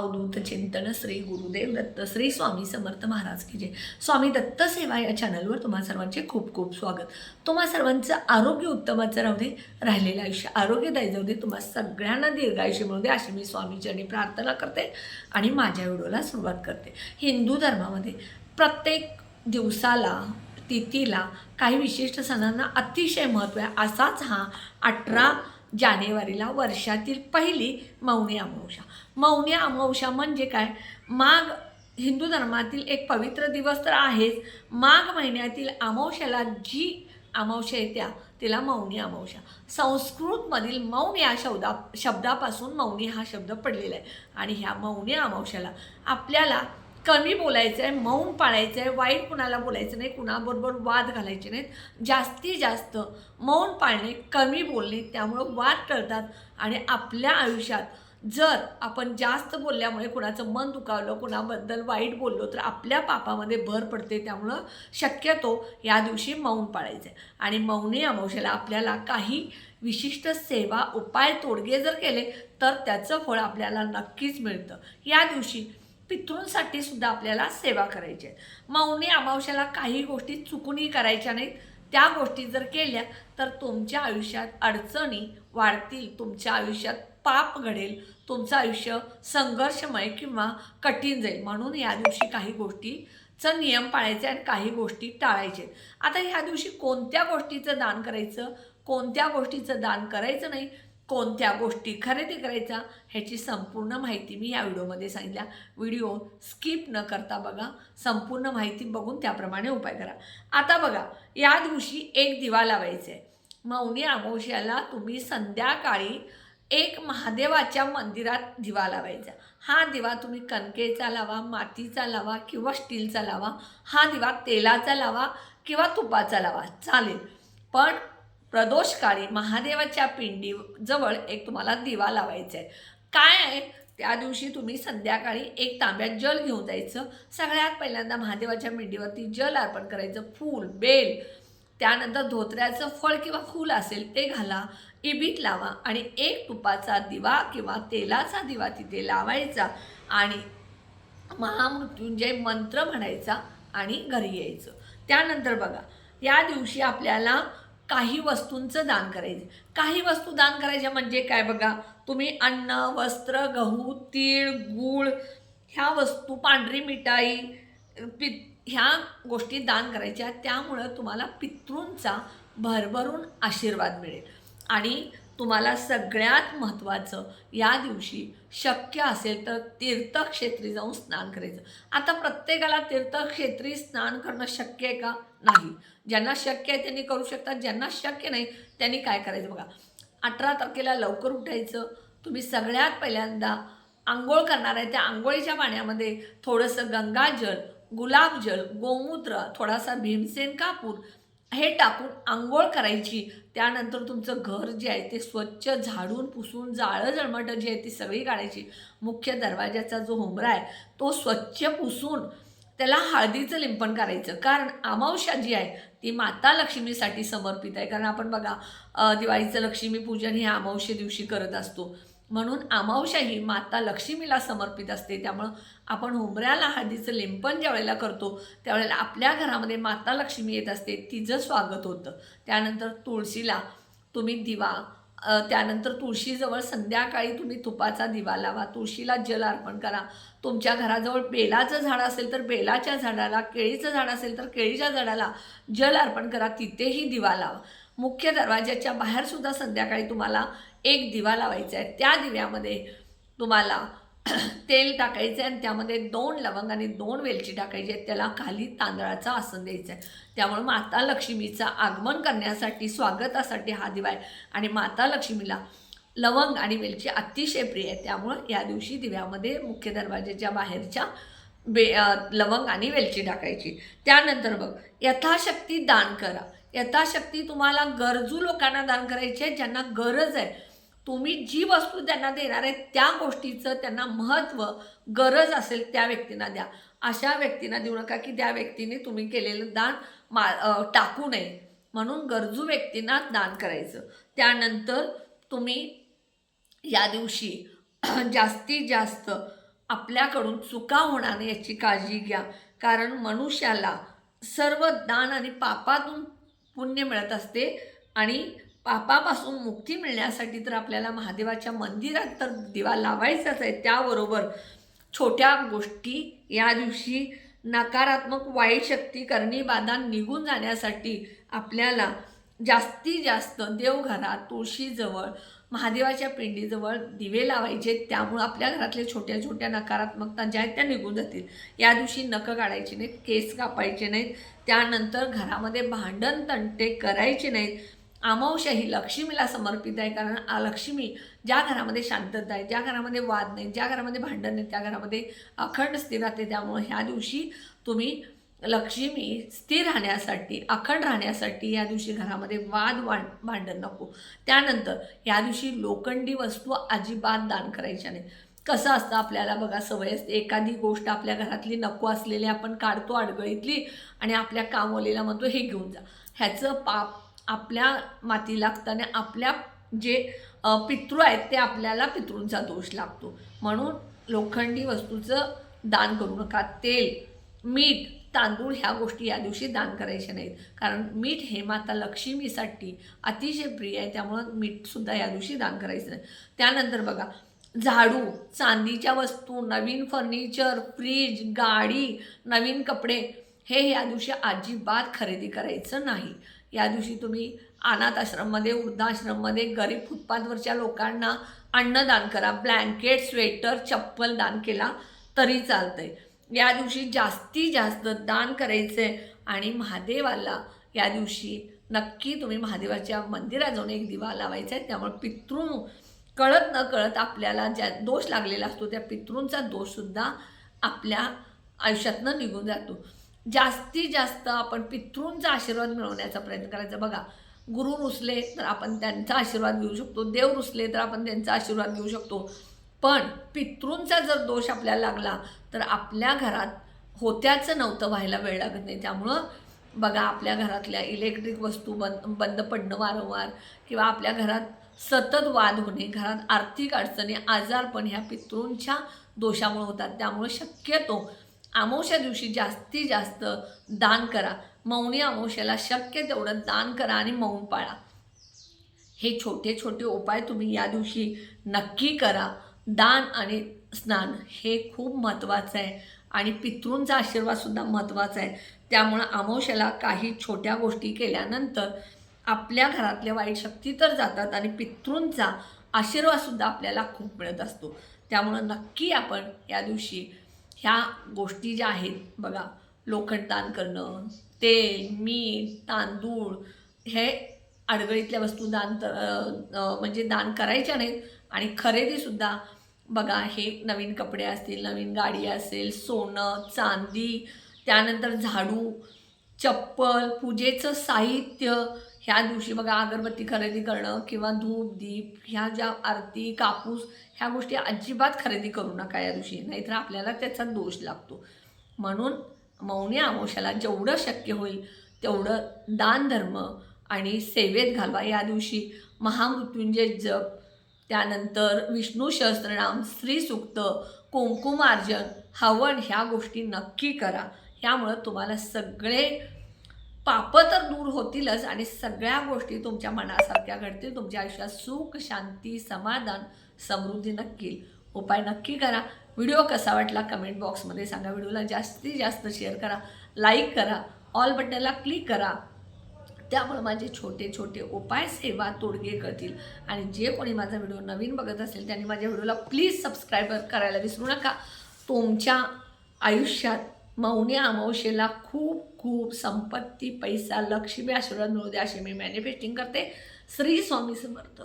अवधूत चिंतन श्री गुरुदेव दत्त श्री स्वामी समर्थ महाराज की जय. स्वामी दत्त सेवा या चॅनलवर तुम्हा सर्वांचे खूप खूप स्वागत. तुम्हा सर्वांचं आरोग्य उत्तमाचं राहू दे राहिलेलं आयुष्य आरोग्यदायी जाऊ दे तुम्हा सगळ्यांना दीर्घायुष्य मिळू दे अशी मी स्वामीचरणी प्रार्थना करते आणि माझ्या व्हिडिओला सुरुवात करते. हिंदू धर्मामध्ये प्रत्येक दिवसाला तिथीला काही विशिष्ट सणांना अतिशय महत्त्व आहे. असाच हा अठरा जानेवारीला वर्षातील पहिली मौनी अमावस्या. मौनी अमावस्या म्हणजे काय? माघ हिंदू धर्मातील एक पवित्र दिवस तर आहेच. माघ महिन्यातील अमावस्याला जी अमावस्या येत्या तिला मौनी अमावस्या. संस्कृतमधील मौन या शब्दा शब्दापासून मौनी हा शब्द पडलेला आहे. आणि ह्या मौनी अमावस्याला आपल्याला कमी बोलायचं आहे मौन पाळायचं आहे वाईट कुणाला बोलायचं नाही कुणाबरोबर वाद घालायचे नाहीत. जास्तीत जास्त मौन पाळणे कमी बोलणे त्यामुळं वाद टळतात आणि आपल्या आयुष्यात जर आपण जास्त बोलल्यामुळे कुणाचं मन दुखावलं कुणाबद्दल वाईट बोललो तर आपल्या पापामध्ये भर पडते त्यामुळं शक्यतो या दिवशी मौन पाळायचं आहे आणि मौनी अमावस्याला आपल्याला काही विशिष्ट सेवा उपाय तोडगे जर केले तर त्याचं फळ आपल्याला नक्कीच मिळतं. या दिवशी पितृंसाठी सुद्धा आपल्याला सेवा करायची आहे. मौनी अमावश्याला काही गोष्टी चुकूनही करायच्या नाहीत. त्या गोष्टी जर केल्या तर तुमच्या आयुष्यात अडचणी वाढतील. तुमच्या आयुष्यात पाप घडेल. तुमचं आयुष्य संघर्षमय किंवा कठीण जाईल. म्हणून या दिवशी काही गोष्टीचं नियम पाळायचे आणि काही गोष्टी टाळायचे. आता ह्या दिवशी कोणत्या गोष्टीचं दान करायचं? कोणत्या गोष्टीचं दान करायचं नाही? कोणत्या गोष्टी खरेदी करायचा ह्याची संपूर्ण माहिती मी या व्हिडिओमध्ये सांगितल्या. व्हिडिओ स्किप न करता बघा संपूर्ण माहिती बघून त्याप्रमाणे उपाय करा. आता बघा या दिवशी एक दिवा लावायचा आहे मौनी अमावश्याला तुम्ही संध्याकाळी एक महादेवाच्या मंदिरात दिवा लावायचा. हा दिवा तुम्ही कणकेचा लावा मातीचा लावा किंवा स्टीलचा लावा हा दिवा तेलाचा लावा किंवा तुपाचा लावा. चालेल. पण प्रदोषकाळी महादेवाच्या पिंडीजवळ एक तुम्हाला दिवा लावायचा आहे काय आहे? त्या दिवशी तुम्ही संध्याकाळी एक तांब्यात जल घेऊन जायचं. सगळ्यात पहिल्यांदा महादेवाच्या पिंडीवरती जल अर्पण करायचं. फूल बेल त्यानंतर धोत्र्याचं फळ किंवा फूल असेल ते घाला. इबीत लावा आणि एक तुपाचा दिवा किंवा तेलाचा दिवा तिथे लावायचा आणि महामृत्युंजय मंत्र म्हणायचा आणि घरी यायचं. त्यानंतर बघा या दिवशी आपल्याला काही वस्तूंचं दान करायचं. काही वस्तू दान करायच्या म्हणजे काय बघा तुम्ही अन्न वस्त्र गहू तीळ गूळ ह्या वस्तू पांढरी मिठाई पि ह्या गोष्टी दान करायच्या. त्यामुळं तुम्हाला पितृंचा भरभरून आशीर्वाद मिळेल. आणि तुम्हाला सगळ्यात महत्त्वाचं या दिवशी शक्य असेल तर तीर्थक्षेत्री जाऊन स्नान करायचं. आता प्रत्येकाला तीर्थक्षेत्री स्नान करणं शक्य आहे का? नाही. ज्यांना शक्य आहे त्यांनी करू शकतात. ज्यांना शक्य नाही त्यांनी काय करायचं बघा. अठरा तारखेला लवकर उठायचं. तुम्ही सगळ्यात पहिल्यांदा आंघोळ करणार आहे. त्या आंघोळीच्या पाण्यामध्ये थोडंसं गंगाजल गुलाबजल गोमूत्र थोडासा भीमसेन कापूर हे टाकून आंघोळ करायची. त्यानंतर तुमचं घर जे आहे ते स्वच्छ झाडून पुसून जाळं जळमटं जी आहे ती सगळी काढायची. मुख्य दरवाजाचा जो होमरा आहे तो स्वच्छ पुसून त्याला हळदीचं लिंपण करायचं. कारण अमावस्या जी आहे ती माता लक्ष्मीसाठी समर्पित आहे. कारण आपण बघा दिवाळीचं लक्ष्मीपूजन हे अमावस्ये दिवशी करत असतो. म्हणून अमावस्या ही माता लक्ष्मीला समर्पित असते. त्यामुळं आपण उमऱ्याला हळदीचं लेंपन ज्या वेळेला करतो त्यावेळेला आपल्या घरामध्ये माता लक्ष्मी येत असते तिचं स्वागत होतं. त्यानंतर तुळशीला तुम्ही दिवा त्यानंतर तुळशीजवळ संध्याकाळी तुम्ही तुपाचा दिवा लावा तुळशीला जल अर्पण करा. तुमच्या घराजवळ बेलाचं झाड असेल तर बेलाच्या झाडाला केळीचं झाड असेल तर केळीच्या झाडाला जल अर्पण करा तिथेही दिवा लावा. मुख्य दरवाज्याच्या बाहेरसुद्धा संध्याकाळी तुम्हाला एक दिवा लावायचा आहे. त्या दिव्यामध्ये तुम्हाला तेल टाकायचं आहे आणि त्यामध्ये दोन लवंग आणि दोन वेलची टाकायची आहे त्याला खाली तांदळाचं आसन द्यायचं आहे त्यामुळे माता लक्ष्मीचं आगमन करण्यासाठी स्वागतासाठी हा दिवा आहे. आणि माता लक्ष्मीला लवंग आणि वेलची अतिशय प्रिय आहे. त्यामुळं या दिवशी दिव्यामध्ये मुख्य दरवाजेच्या बाहेरच्या बे लवंग आणि वेलची टाकायची. त्यानंतर बघ यथाशक्ती दान करा. यथाशक्ती तुम्हाला गरजू लोकांना दान करायची आहे ज्यांना गरज आहे. तुम्ही जी वस्तू त्यांना देणार आहे त्या गोष्टीचं त्यांना महत्त्व गरज असेल त्या व्यक्तींना द्या. अशा व्यक्तींना देऊ नका की त्या व्यक्तीने तुम्ही केलेलं दान मा टाकू नये. म्हणून गरजू व्यक्तींना दान करायचं. त्यानंतर तुम्ही या दिवशी जास्तीत जास्त आपल्याकडून चुका होणार नाही याची काळजी घ्या. कारण मनुष्याला सर्व दान आणि पापातून पुण्य मिळत असते आणि पापापासून मुक्ती मिळण्यासाठी तर आपल्याला महादेवाच्या मंदिरात तर दिवा लावायचाच आहे. त्याबरोबर छोट्या गोष्टी या दिवशी नकारात्मक वाईट शक्ती करणी बाधा निघून जाण्यासाठी आपल्याला जास्तीत जास्त देवघरात तुळशीजवळ महादेवाच्या पिंडीजवळ दिवे लावायचे. त्यामुळं आपल्या घरातल्या छोट्या छोट्या नकारात्मकता ज्या आहेत त्या निघून जातील. या दिवशी नखं काढायची नाहीत केस कापायचे नाहीत. त्यानंतर घरामध्ये भांडण तंटे करायचे नाहीत. अमावस्या ही लक्ष्मीला समर्पित आहे. कारण लक्ष्मी ज्या घरामध्ये शांतता आहे ज्या घरामध्ये वाद नाही ज्या घरामध्ये भांडण नाही त्या घरामध्ये अखंड स्थिर राहते त्यामुळे ह्या दिवशी तुम्ही लक्ष्मी स्थिर राहण्यासाठी अखंड राहण्यासाठी या दिवशी घरामध्ये वाद वाण भांडण नको. त्यानंतर या दिवशी लोखंडी वस्तू अजिबात दान करायच्या नाही कसं असतं आपल्याला बघा सवय असते. एखादी गोष्ट आपल्या घरातली नको असलेली आपण काढतो अडगळीतली आणि आपल्या कामवलेला म्हणतो हे घेऊन जा. ह्याचं पाप आपल्या माती लागताना आपल्या जे पितृ आहेत ते आपल्याला पितृंचा दोष लागतो. म्हणून लोखंडी वस्तूचं दान करू नका. तेल मीठ तांदूळ ह्या गोष्टी या दिवशी दान करायच्या नाहीत. कारण मीठ हे माता लक्ष्मीसाठी अतिशय प्रिय आहे. त्यामुळं मीठसुद्धा या दिवशी दान करायचं नाही. त्यानंतर बघा झाडू चांदीच्या वस्तू नवीन फर्निचर फ्रीज गाडी नवीन कपडे हे या दिवशी अजिबात खरेदी करायचं नाही. या दिवशी तुम्ही अनाथ आश्रममध्ये वृद्धाश्रममध्ये गरीब फुटपाथवरच्या लोकांना अन्नदान करा. ब्लँकेट स्वेटर चप्पल दान केला तरी चालतंय. या दिवशी जास्तीत जास्त दान करायचं आहे आणि महादेवाला या दिवशी नक्की तुम्ही महादेवाच्या मंदिरात जाऊन एक दिवा लावायचा आहे. त्यामुळे पितृ कळत न कळत आपल्याला ज्या दोष लागलेला असतो त्या पितृंचा दोषसुद्धा आपल्या आयुष्यातनं निघून जातो. जास्तीत जास्त आपण पितृंचा आशीर्वाद मिळवण्याचा प्रयत्न करायचा. बघा गुरु रुसले तर आपण त्यांचा आशीर्वाद घेऊ शकतो. देव रुसले तर आपण त्यांचा आशीर्वाद घेऊ शकतो. पण पितृंचा जर दोष आपल्याला लागला तर आपल्या घरात होत्याचं नव्हतं व्हायला वेळ लागत नाही. त्यामुळं बघा आपल्या घरातल्या इलेक्ट्रिक वस्तू बंद बंद पडणं वारंवार किंवा आपल्या घरात सतत वाद होणे घरात आर्थिक अडचणी आजारपण ह्या पितृंच्या दोषामुळे होतात. त्यामुळे शक्यतो अमावस्या दिवशी जास्तीत जास्त दान करा. मौनी अमावस्याला शक्य तेवढं दान करा आणि मौन पाळा. हे छोटे छोटे उपाय तुम्ही या दिवशी नक्की करा. दान आणि स्नान हे खूप महत्त्वाचं आहे. आणि पितृंचा आशीर्वादसुद्धा महत्त्वाचा आहे. त्यामुळं अमावश्याला काही छोट्या गोष्टी केल्यानंतर आपल्या घरातल्या वाईट शक्ती तर जातात आणि पितृंचा आशीर्वादसुद्धा आपल्याला खूप मिळत असतो. त्यामुळं नक्की आपण या दिवशी ह्या गोष्टी ज्या आहेत बघा लोखंड दान करणं तेल मीठ तांदूळ हे अडगळीतल्या वस्तू दान तर म्हणजे दान करायच्या नाहीत आणि खरेदीसुद्धा बघा हे नवीन कपडे असतील नवीन गाडी असेल सोनं चांदी त्यानंतर झाडू चप्पल पूजेचं साहित्य ह्या दिवशी बघा अगरबत्ती खरेदी करणं किंवा धूप दीप ह्या ज्या आरती कापूस ह्या गोष्टी अजिबात खरेदी करू नका या दिवशी. नाहीतर आपल्याला त्याचा दोष लागतो. म्हणून मौनी आमोशाला जेवढं शक्य होईल तेवढं दान धर्म आणि सेवेत घालवा. या दिवशी महामृत्युंजय जप त्यानंतर विष्णू सहस्त्रनाम श्रीसुक्त कुंकुमार्जन हवन ह्या गोष्टी नक्की करा. ह्यामुळं तुम्हाला सगळे पापं तर दूर होतीलच आणि सगळ्या गोष्टी तुमच्या मनासारख्या घडतील. तुमच्या आयुष्यात सुख शांती समाधान समृद्धी नक्की उपाय नक्की करा. व्हिडिओ कसा वाटला कमेंट बॉक्समध्ये सांगा. व्हिडिओला जास्तीत जास्त शेअर करा. लाईक करा. ऑल बटनला क्लिक करा. त्यामुळे माझे छोटे छोटे उपाय सेवा तोडगे कळतील आणि जे कोणी माझा व्हिडिओ नवीन बघत असेल त्यांनी माझ्या व्हिडिओला प्लीज सबस्क्राईब करायला विसरू नका. तुमच्या आयुष्यात मौनी अमावशेला खूप खूप संपत्ती पैसा लक्ष्मी आशीर्वाद मिळू द्या अशी मी मॅनिफेस्टिंग करते. श्री स्वामी समर्थ.